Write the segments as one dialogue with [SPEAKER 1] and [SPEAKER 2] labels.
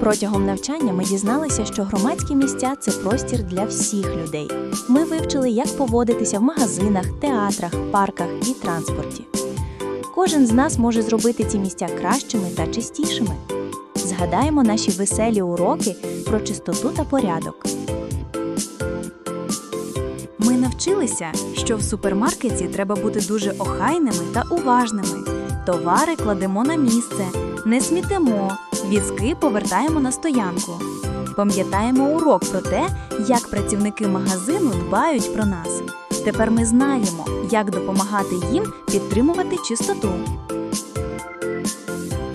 [SPEAKER 1] Протягом навчання ми дізналися, що громадські місця це простір для всіх людей. Ми вивчили, як поводитися в магазинах, театрах, парках і транспорті. Кожен з нас може зробити ці місця кращими та чистішими. Згадаємо наші веселі уроки про чистоту та порядок.
[SPEAKER 2] Ми навчилися, що в супермаркеті треба бути дуже охайними та уважними. Товари кладемо на місце, не смітимо, візки повертаємо на стоянку. Пам'ятаємо урок про те, як працівники магазину дбають про нас. Тепер ми знаємо, як допомагати їм підтримувати чистоту.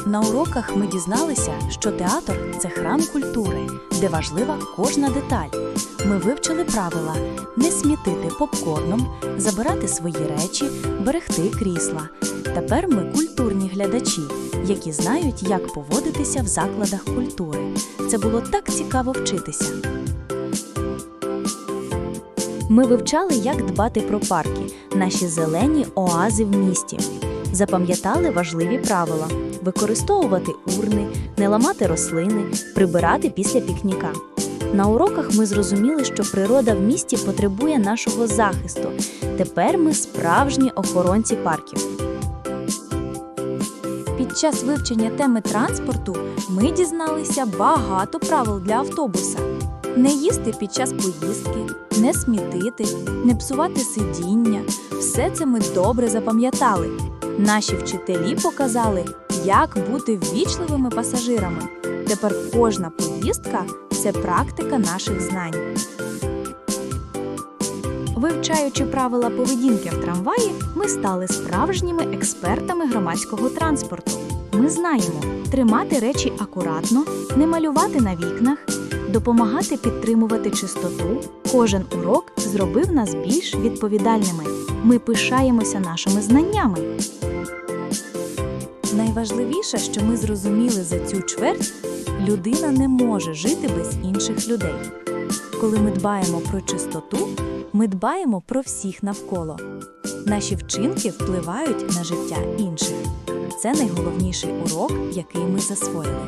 [SPEAKER 2] На уроках ми дізналися, що театр це храм культури, де важлива кожна деталь. Ми вивчили правила не смітити попкорном, забирати свої речі, берегти крісла. Тепер ми культурні глядачі, які знають, як поводитися в закладах культури. Це було так цікаво вчитися. Ми вивчали, як дбати про парки, наші зелені оази в місті. Запам'ятали важливі правила: використовувати урни, не ламати рослини, прибирати після пікніка. На уроках ми зрозуміли, що природа в місті потребує нашого захисту. Тепер ми справжні охоронці парків. Під час вивчення теми транспорту ми дізналися багато правил для автобуса: не їсти під час поїздки, не смітити, не псувати сидіння. Все це ми добре запам'ятали. Наші вчителі показали, як бути ввічливими пасажирами. Тепер кожна поїздка це практика наших знань. Вивчаючи правила поведінки в трамваї, ми стали справжніми експертами громадського транспорту. Ми знаємо тримати речі акуратно, не малювати на вікнах, допомагати підтримувати чистоту. Кожен урок зробив нас більш відповідальними. Ми пишаємося нашими знаннями. Найважливіше, що ми зрозуміли за цю чверть, людина не може жити без інших людей. Коли ми дбаємо про чистоту, ми дбаємо про всіх навколо. Наші вчинки впливають на життя інших. Це найголовніший урок, який ми засвоїли.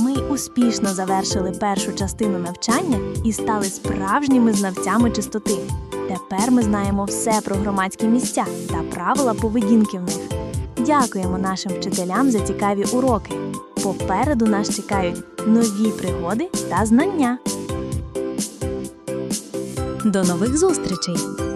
[SPEAKER 1] Ми успішно завершили першу частину навчання і стали справжніми знавцями чистоти. Тепер ми знаємо все про громадські місця та правила поведінки в них. Дякуємо нашим вчителям за цікаві уроки. Попереду нас чекають нові пригоди та знання.
[SPEAKER 2] До нових зустрічей!